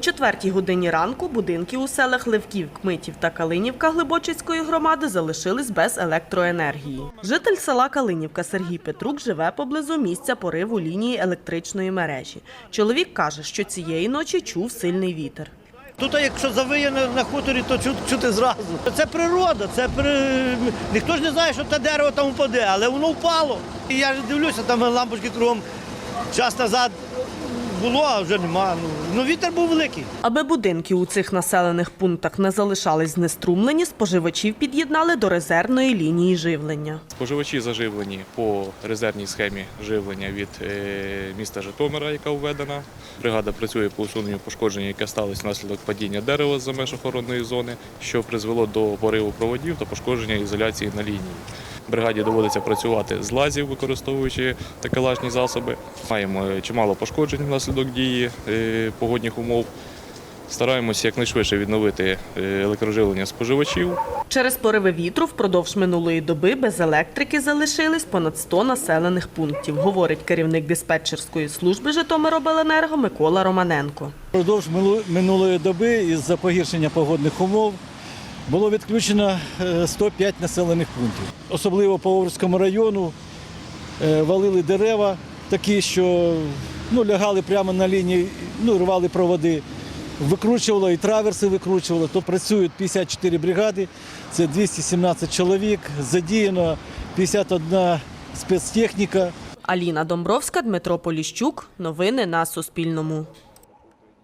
четвертій годині ранку будинки у селах Левків, Кмитів та Калинівка Глибочицької громади залишились без електроенергії. Житель села Калинівка Сергій Петрук живе поблизу місця пориву лінії електричної мережі. Чоловік каже, що цієї ночі чув сильний вітер. Тут, якщо завиє на, хуторі, то чути, чути зразу. Це природа, це при... ніхто ж не знає, що те дерево там впаде, але воно впало. І я ж дивлюся, там лампочки кругом час назад було, а вже нема. Ну, ну вітер був великий. Аби будинки у цих населених пунктах не залишались знеструмлені, споживачів під'єднали до резервної лінії живлення. Споживачі заживлені по резервній схемі живлення від е, міста Житомира, яка введена. Бригада працює по усуненню пошкоджень, яке сталося внаслідок падіння дерева за меж охоронної зони, що призвело до пориву проводів та пошкодження ізоляції на лінії. Бригаді доводиться працювати з лазів, використовуючи такелажні засоби. Маємо чимало пошкоджень внаслідок дії е, погодних умов. Стараємося якнайшвидше відновити е, електроживлення споживачів. Через пориви вітру впродовж минулої доби без електрики залишились понад 100 населених пунктів, говорить керівник диспетчерської служби Житомиробленерго Микола Романенко. Продовж минулої доби із-за погіршення погодних умов було відключено е, 105 населених пунктів. Особливо по Овруцькому району е, валили дерева такі, що ну, лягали прямо на лінії, ну, рвали проводи. Викручувало і траверси викручувало. То працюють 54 бригади, це 217 чоловік, задіяно 51 спецтехніка. Аліна Домбровська, Дмитро Поліщук. Новини на Суспільному.